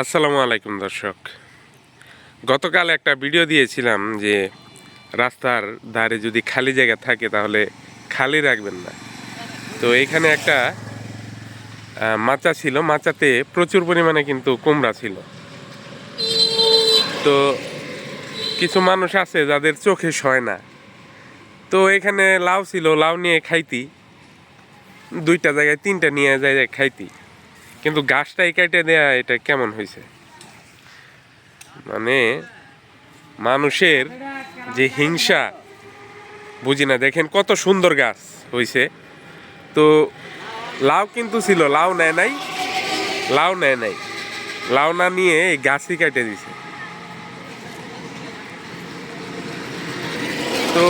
আসসালামু আলাইকুম দর্শক। গতকাল একটা ভিডিও দিয়েছিলাম যে রাস্তার ধারে যদি খালি জায়গা থাকে তাহলে খালি রাখবেন না। তো এইখানে একটা মাচা ছিল। মাচাতে প্রচুর পরিমাণে কিন্তু কুমড়া ছিল। তো কিছু মানুষ আছে যাদের চোখে সয় না। তো এখানে লাউ ছিল, লাউ নিয়ে খাইতি। দুইটা জায়গায় তিনটা নিয়ে যায় খাইতি। কিন্তু গাছটাই কেটে দেয়া, এটা কেমন হয়েছে? মানে মানুষের যে হিংসা, বুঝি না, দেখেন কত সুন্দর গাছ হয়েছে তো লাউ কিন্তু ছিল, লাউ নেয় নাই, লাউ নেয় নাই। লাউ না নিয়ে এই গাছই কেটে দিছে। তো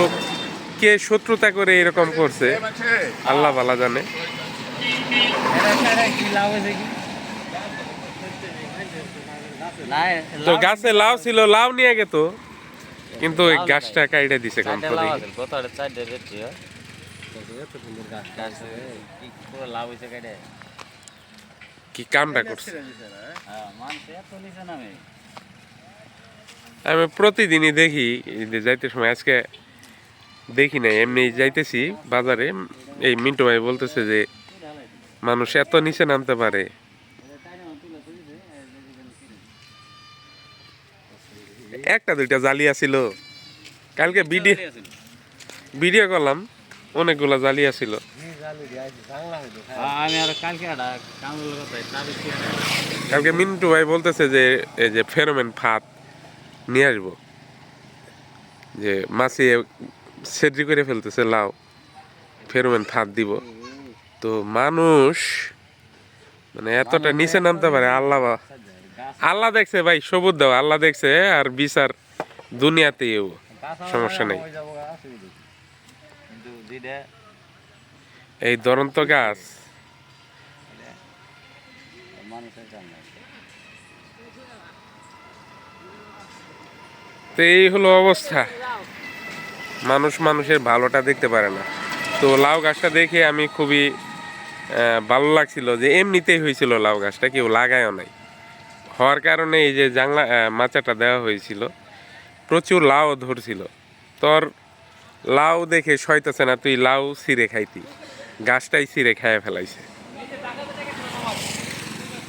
কে শত্রুতা করে এরকম করছে? আল্লাহ ভালা জানে। তো গাছে লাউ ছিল লাউ নিয়ে গেত কিন্তু ওই গাছটা কাইটে দিছে গাছ কি কামটা করছে? হ্যাঁ আমি প্রতিদিনই দেখি যাইতে সময় আজকে দেখি নাই এমনি যাইতেছি বাজারে। এই মিন্টু ভাই বলতেছে যে মানুষ এত নিচে নামতে পারে। একটা দুইটা জালি আছিল। কালকে ভিডিও ভিডিও করলাম অনেকগুলা জালি আছিল। কালকে মিন্টু ভাই বলতেছে যে এই যে ফেরোমেন ফাত নিয়ে আসব। যে মাছি সেদ্রি করে ফেলতেছে লাউ ফেরোমেন ফাত দিব। তো মানুষ মানে এতটা নিচে নামতে পারে আল্লাহ আল্লাহ দেখছে ভাই সবুজ দাও আল্লাহ দেখছে আর বিচার দুনিয়াতেও সমস্যা নেই। এই দরন্ত গাছ। তো এই হলো অবস্থা। মানুষ মানুষের ভালোটা দেখতে পারে না। তো লাউ গাছটা দেখে আমি খুবই ভালো লাগছিল যে এমনিতেই হয়েছিল লাউ গাছটা, কেউ লাগায়ও নাই। হওয়ার কারণে এই যে জাংলা মাচাটা দেওয়া হয়েছিল, প্রচুর লাউ ধরছিল। তোর লাউ দেখে সইতেছে না, তুই লাউ ছিঁড়ে খাইতি। গাছটাই ছিঁড়ে খাইয়ে ফেলাইছে।